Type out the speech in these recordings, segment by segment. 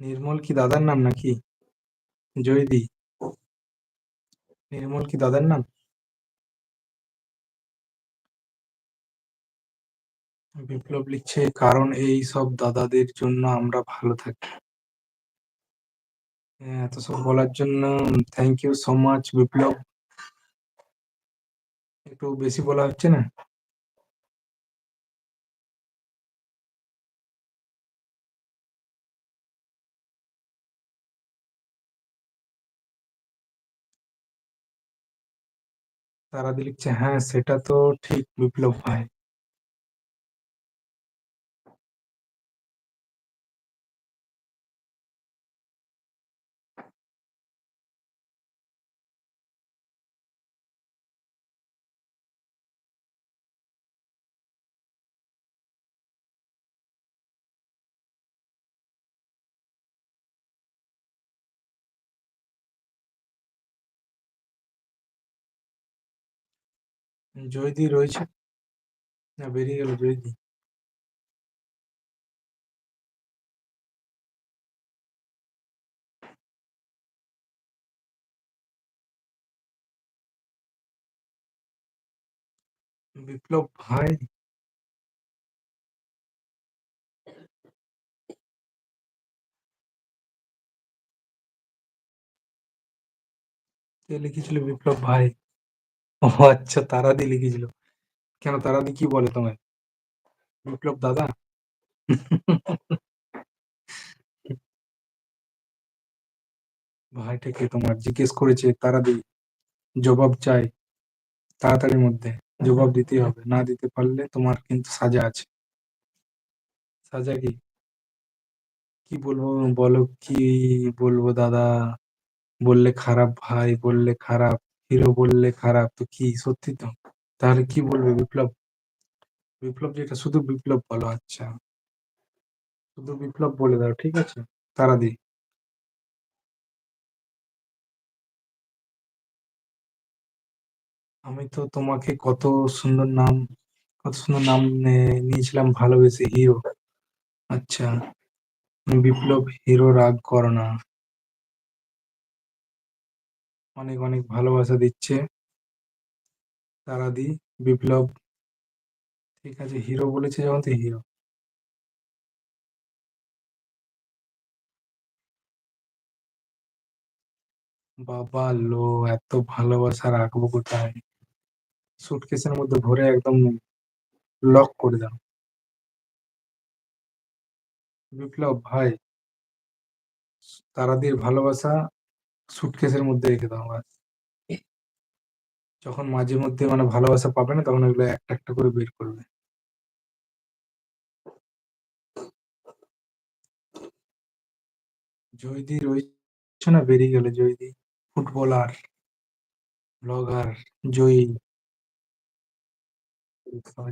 নির্মল কি দাদার নাম নাকি? জয়দি। নির্মল কি দাদার নাম? বিপ্লব লিখছে কারণ এই সব দাদাদের জন্য আমরা ভালো থাকি। হ্যাঁ, এত সব বলার জন্য thank you so much Biplab. একটু বেশি বলা হচ্ছে না? তারাদি লিখছে হ্যাঁ সেটা তো ঠিক বিপ্লব ভাই জয়দি রয়েছে। না বেরিয়ে গেল জয়দি বিপ্লব ভাই। কে লিখেছিল বিপ্লব ভাই। ও আচ্ছা তারাদি লিখেছিল। কেন তারাদি কি বলে তোমায়? বিপ্লব দাদা? ভাইটা কে তোমার জিজ্ঞেস করেছে তারাদি জবাব চাই তাড়াতাড়ির মধ্যে। জবাব দিতেই হবে। না দিতে পারলে তোমার কিন্তু সাজা আছে। সাজা কি? কি বলব? বলো কি বলব দাদা? বললে খারাপ ভাই, বললে খারাপ। হিরো বললে খারাপ, তো কি? সত্যি তো? তাহলে কি বলবে বিপ্লব? বিপ্লব যেটা, শুধু বিপ্লব বলো আচ্ছা। শুধু বিপ্লব বলে দাও, ঠিক আছে? তারা দি। আমি তো তোমাকে কত সুন্দর নাম, কত সুন্দর নাম নিয়েছিলাম, ভালোবেসে, হিরো। আচ্ছা। বিপ্লব, হিরো, রাগ করো না। অনেক অনেক ভালোবাসা দিচ্ছে। তারা দি বিপ্লব। ঠিক আছে, হিরো বলেছে যখন তো হিরো। বাবা লো, এত ভালোবাসা রাখব কোথায়? সুটকেসের মধ্যে ভরে একদম লক করে দাও। বিপ্লব, ভাই তারাদির ভালোবাসা সুটকেসের মধ্যে রেখে দাও ব্যাস যখন মাঝে মধ্যে মানে ভালোবাসা পাবে না তখন এগুলো একটা একটা করে বের করবে। জয়দি রয়েছে না বেরিয়ে গেল জয়দি? ফুটবলার ব্লগার জয়ী।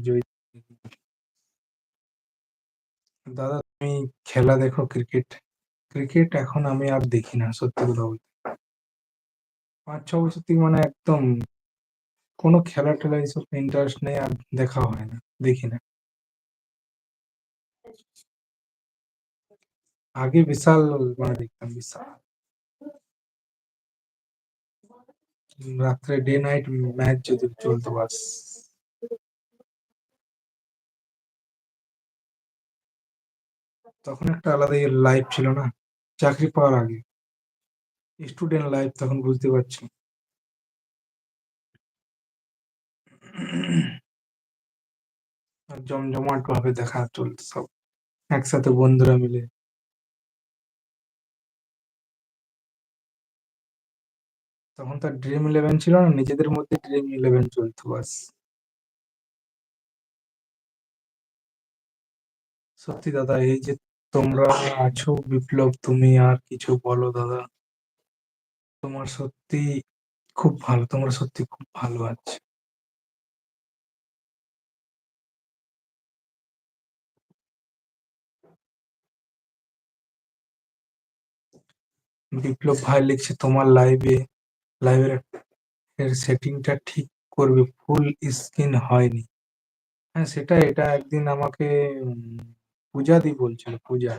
জয়ী দাদা তুমি খেলা দেখো ক্রিকেট ক্রিকেট এখন আমি আর দেখি না সত্যি কথা বলতে। পাঁচ ছ বছর থেকে মানে একদম কোনো খেলা টেলা এইসব ইন্টারেস্ট নেই আর দেখা হয় না, দেখি না। আগে বিশাল মানে দেখতাম, বিশাল। রাত্রে ডে নাইট ম্যাচ যদি চলতো বাস। তখন একটা আলাদাই লাইফ ছিল না, চাকরি পাওয়ার আগে। স্টুডেন্ট লাইফ তখন বুঝতে পারছি। জমজমাট ভাবে দেখা চলতো সব। একসাথে বন্ধুরা মিলে। তখন তার ড্রিম ইলেভেন ছিল না, নিজেদের মধ্যে ড্রিম ইলেভেন চলতো বাস। সত্যি দাদা, এই যে তোমরা আছো, বিপ্লব, তুমি আর কিছু বলো দাদা। তোমার সত্যি খুব ভালো তোমরা সত্যি খুব ভালো আছো। বিপ্লব ভাই লিখছে তোমার লাইভে লাইভের এর সেটিংটা ঠিক করবে ফুল স্ক্রিন হয়নি। হ্যাঁ সেটা এটা একদিন আমাকে উম, পূজা দি বলছিল পূজা।